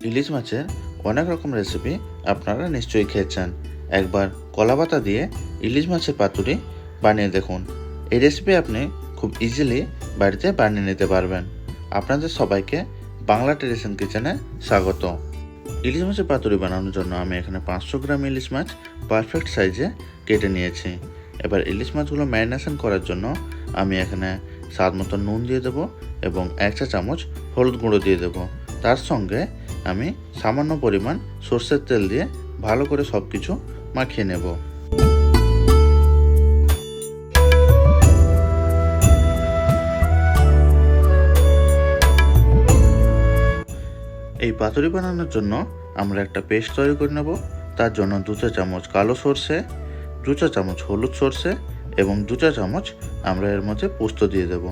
ইলিশ মাছের অনেক রকম রেসিপি আপনারা নিশ্চয়ই খেয়েছেন। একবার কলা পাতা দিয়ে ইলিশ মাছের পাতুরি বানিয়ে দেখুন। এই রেসিপি আপনি খুব ইজিলি বাড়িতে বানিয়ে নিতে পারবেন। আপনাদের সবাইকে বাংলা ট্রেডিশন কিচেনে স্বাগত। ইলিশ মাছের পাতুরি বানানোর জন্য আমি এখানে পাঁচশো গ্রাম ইলিশ মাছ পারফেক্ট সাইজে কেটে নিয়েছি। এবার ইলিশ মাছগুলো ম্যারিনেশন করার জন্য আমি এখানে স্বাদ মতো নুন দিয়ে দেবো এবং এক চা চামচ হলুদ গুঁড়ো দিয়ে দেবো। তার সঙ্গে আমি সামান্য পরিমাণ সর্ষের তেল দিয়ে ভালো করে সব কিছু মাখিয়ে নেব। এই পাতুরি বানানোর জন্য আমরা একটা পেস্ট তৈরি করে নেব। তার জন্য দু চা চামচ কালো সর্ষে, দু চা চামচ হলুদ সর্ষে এবং দু চা চামচ আমরা এর মধ্যে পোস্ত দিয়ে দেবো।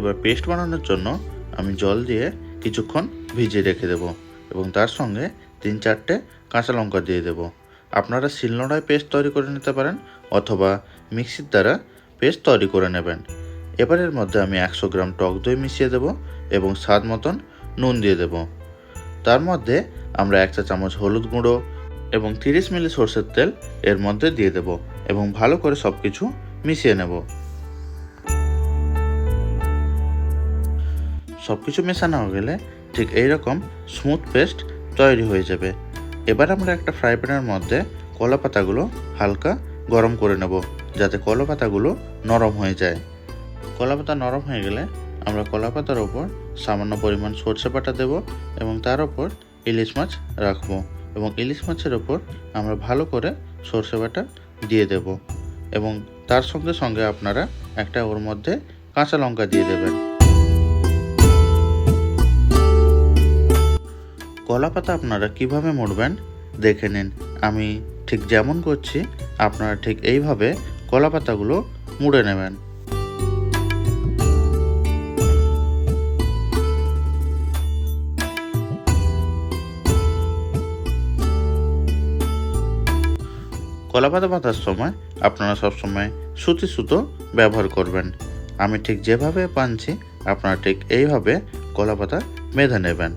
এবার পেস্ট বানানোর জন্য আমি জল দিয়ে কিছুক্ষণ ভিজিয়ে রেখে দেবো এবং তার সঙ্গে তিন চারটে কাঁচা লঙ্কা দিয়ে দেবো। আপনারা শিলনোড়ায় পেস্ট তৈরি করে নিতে পারেন অথবা মিক্সির দ্বারা পেস্ট তৈরি করে নেবেন। এবার এর মধ্যে আমি একশো গ্রাম টক দই মিশিয়ে দেবো এবং স্বাদ মতন নুন দিয়ে দেবো। তার মধ্যে আমরা এক চা চামচ হলুদ গুঁড়ো এবং তিরিশ মিলি সর্ষের তেল এর মধ্যে দিয়ে দেবো এবং ভালো করে সব কিছু মিশিয়ে নেব। সব কিছু মেশানো হয়ে গেলে ঠিক এইরকম স্মুথ পেস্ট তৈরি হয়ে যাবে। এবার আমরা একটা ফ্রাই প্যানের মধ্যে কলা পাতাগুলো হালকা গরম করে নেব, যাতে কলা পাতাগুলো নরম হয়ে যায়। কলা পাতা নরম হয়ে গেলে আমরা কলা পাতার ওপর সামান্য পরিমাণ সর্ষে বাটা দেব এবং তার ওপর ইলিশ মাছ রাখব এবং ইলিশ মাছের ওপর আমরা ভালো করে সর্ষে বাটা দিয়ে দেব এবং তার সঙ্গে সঙ্গে আপনারা একটা ওর মধ্যে কাঁচা লঙ্কা দিয়ে দেবেন। কলা পাতা আপনারা কীভাবে মুড়বেন, দেখে নিন। আমি ঠিক যেমন করছি, আপনারা ঠিক এইভাবে কলা পাতাগুলো মুড়ে নেবেন। কলা পাতা বাঁধার সময় আপনারা সবসময় সুতি সুতো ব্যবহার করবেন। আমি ঠিক যেভাবে বানছি আপনারা ঠিক এইভাবে কলা পাতা বেঁধে নেবেন।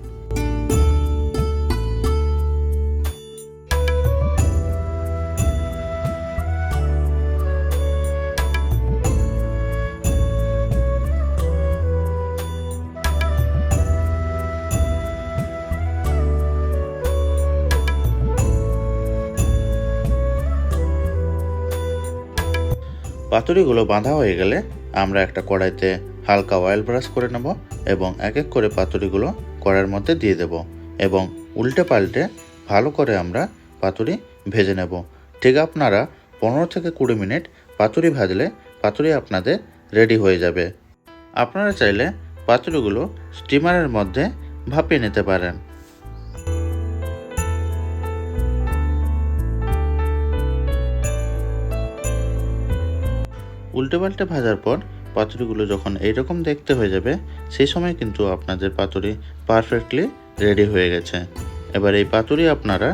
পাতুরিগুলো বাঁধা হয়ে গেলে আমরা একটা কড়াইতে হালকা অয়েল ব্রাশ করে নেব এবং এক এক করে পাতুরিগুলো কড়াইয়ের মধ্যে দিয়ে দেব এবং উল্টে পাল্টে ভালো করে আমরা পাতুরি ভেজে নেব। ঠিক আপনারা পনেরো থেকে কুড়ি মিনিট পাতুরি ভাজলে পাতুরি আপনাদের রেডি হয়ে যাবে। আপনারা চাইলে পাতুরিগুলো স্টিমারের মধ্যে ভাপিয়ে নিতে পারেন। উল্টে পাল্টে ভাজার পর পাতুরিগুলো যখন এইরকম দেখতে হয়ে যাবে, সেই সময় কিন্তু আপনাদের পাতুরি পারফেক্টলি রেডি হয়ে গেছে। এবার এই পাতুরি আপনারা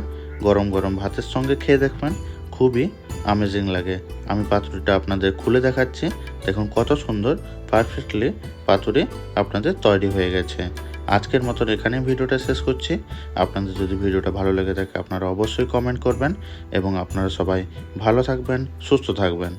গরম গরম ভাতের সঙ্গে খেয়ে দেখবেন, খুবই আমেজিং লাগে। আমি পাতুরিটা আপনাদের খুলে দেখাচ্ছি, দেখুন কত সুন্দর পারফেক্টলি পাতুরি আপনাদের তৈরি হয়ে গেছে। আজকের মতন এখানে ভিডিওটা শেষ করছি। আপনাদের যদি ভিডিওটা ভালো লেগে থাকে আপনারা অবশ্যই কমেন্ট করবেন এবং আপনারা সবাই ভালো থাকবেন, সুস্থ থাকবেন।